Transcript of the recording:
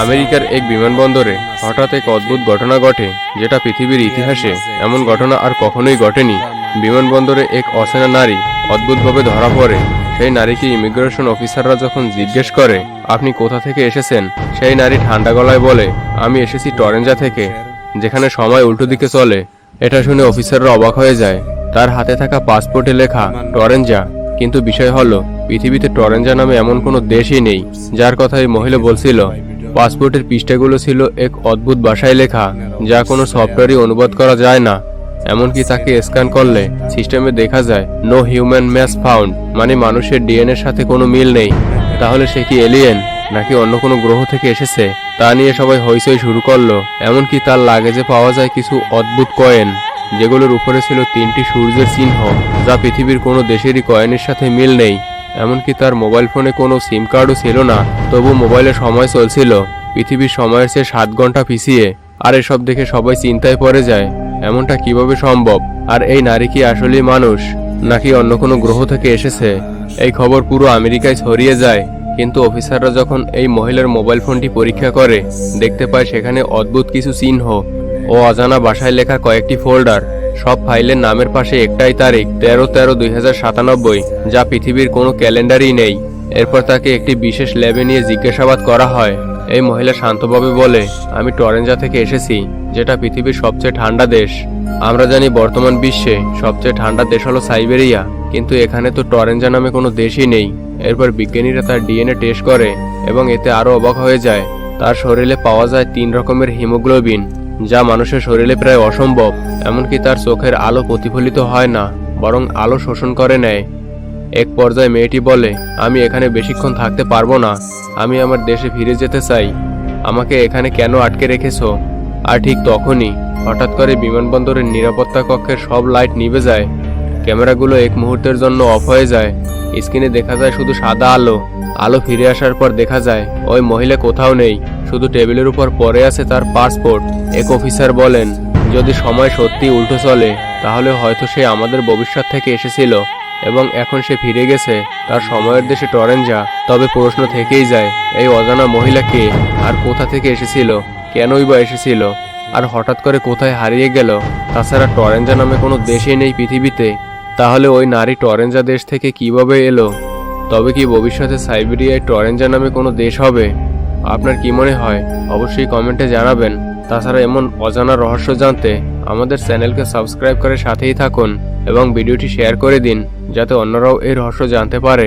আমেরিকার এক বিমানবন্দরে হঠাৎ এক অদ্ভুত ঘটনা ঘটে, যেটা পৃথিবীর ইতিহাসে এমন ঘটনা আর কখনোই ঘটেনি। বিমানবন্দরে এক অচেনা নারী অদ্ভুতভাবে ধরা পড়ে। সেই নারীকে ইমিগ্রেশন অফিসাররা যখন জিজ্ঞেস করে, আপনি কোথা থেকে এসেছেন? সেই নারী ঠান্ডা গলায় বলে, আমি এসেছি টরেঞ্জা থেকে, যেখানে সময় উল্টো দিকে চলে। এটা শুনে অফিসাররা অবাক হয়ে যায়। তার হাতে থাকা পাসপোর্টে লেখা টরেঞ্জা কিন্তু বিষয় হলো, পৃথিবীতে টরেঞ্জা নামে এমন কোনো দেশই নেই, যার কথা এই মহিলা বলছিল। পাসপোর্টের পৃষ্ঠাগুলো ছিল এক অদ্ভুত ভাষায় লেখা, যা কোনো সফটওয়্যারই অনুবাদ করা যায় না। এমনকি তাকে স্ক্যান করলে সিস্টেমে দেখা যায় নো হিউম্যান ম্যাস ফাউন্ড মানে মানুষের ডিএনএর সাথে কোনো মিল নেই। তাহলে সে কি এলিয়েন নাকি অন্য কোনো গ্রহ থেকে এসেছে? তা নিয়ে সবাই হইচই শুরু করল। এমনকি তার লাগেজে পাওয়া যায় কিছু অদ্ভুত কয়েন, যেগুলোর উপরে ছিল তিনটি সূর্যের চিহ্ন, যা পৃথিবীর কোনো দেশেরই কয়েনের সাথে মিল নেই। এমনকি তার মোবাইল ফোনে কোনো সিম কার্ডও ছিল না, তবু মোবাইলে সময় চলছিল। পৃথিবীর সময়ের চেয়ে সাত ঘণ্টা পিছিয়ে, আর এসব দেখে সবাই চিন্তায় পড়ে যায়, এমনটা কীভাবে সম্ভব? আর এই নারী কি আসলেই মানুষ? নাকি অন্য কোনো গ্রহ থেকে এসেছে? এই খবর পুরো আমেরিকায় ছড়িয়ে যায়, কিন্তু অফিসাররা যখন এই মহিলার মোবাইল ফোনটি পরীক্ষা করে, দেখতে পায় সেখানে অদ্ভুত কিছু চিহ্ন। ও অজানা ভাষায় লেখা কয়েকটি ফোল্ডার, সব ফাইলের নামের পাশে একটাই তারিখ, তেরো তেরো দুই যা পৃথিবীর কোনো ক্যালেন্ডারই নেই। এরপর তাকে একটি বিশেষ ল্যাবে নিয়ে জিজ্ঞাসাবাদ করা হয়। এই মহিলা শান্তভাবে বলে, আমি টরেঞ্জা থেকে এসেছি, যেটা পৃথিবীর সবচেয়ে ঠান্ডা দেশ। আমরা জানি বর্তমান বিশ্বে সবচেয়ে ঠান্ডা দেশ হলো সাইবেরিয়া, কিন্তু এখানে তো টরেঞ্জা নামে কোনো দেশই নেই। এরপর বিজ্ঞানীরা তার ডিএনএ টেস্ট করে এবং এতে আরও অবাক হয়ে যায়। তার শরীরে পাওয়া যায় তিন রকমের হিমোগ্লোবিন। যা মানুষের শরীরে প্রায় অসম্ভব, এমনকি তার চোখের আলো প্রতিফলিত হয় না, বরং আলো শোষণ করে নেয়। এক পর্যায়ে মেয়েটি বলে, আমি এখানে বেশিক্ষণ থাকতে পারব না, আমি আমার দেশে ফিরে যেতে চাই। আমাকে এখানে কেন আটকে রেখেছো? আর ঠিক তখনই, হঠাৎ করে বিমানবন্দরের নিরাপত্তা কক্ষের সব লাইট নিভে যায়। ক্যামেরাগুলো এক মুহূর্তের জন্য অফ হয়ে যায়। স্ক্রিনে দেখা যায় শুধু সাদা আলো। আলো ফিরে আসার পর দেখা যায়, ওই মহিলা কোথাও নেই। শুধু টেবিলের উপর পড়ে আছে তার পাসপোর্ট। এক অফিসার বলেন, যদি সময় সত্যি উল্টো চলে, তাহলে হয়তো সে আমাদের ভবিষ্যৎ থেকে এসেছিল এবং এখন সে ফিরে গেছে। তার সময়ের দেশে টরেঞ্জা তবে প্রশ্ন থেকেই যায়, এই অজানা মহিলা কে? আর কোথা থেকে এসেছিল? কেনই বা এসেছিল? আর হঠাৎ করে কোথায় হারিয়ে গেল? তাছাড়া টরেঞ্জা নামে কোনো দেশই নেই পৃথিবীতে। তাহলে ওই নারী টরেঞ্জা দেশ থেকে কীভাবে এলো? তবে কি ভবিষ্যতে সাইবেরিয়ায় টরেঞ্জা নামে কোনো দেশ হবে? আপনার কি মনে হয়? অবশ্যই কমেন্টে জানাবেন। তাছাড়া এমন অজানা রহস্য জানতে আমাদের চ্যানেলকে সাবস্ক্রাইব করে সাথেই থাকুন এবং ভিডিওটি শেয়ার করে দিন, যাতে অন্যরাও এই রহস্য জানতে পারে।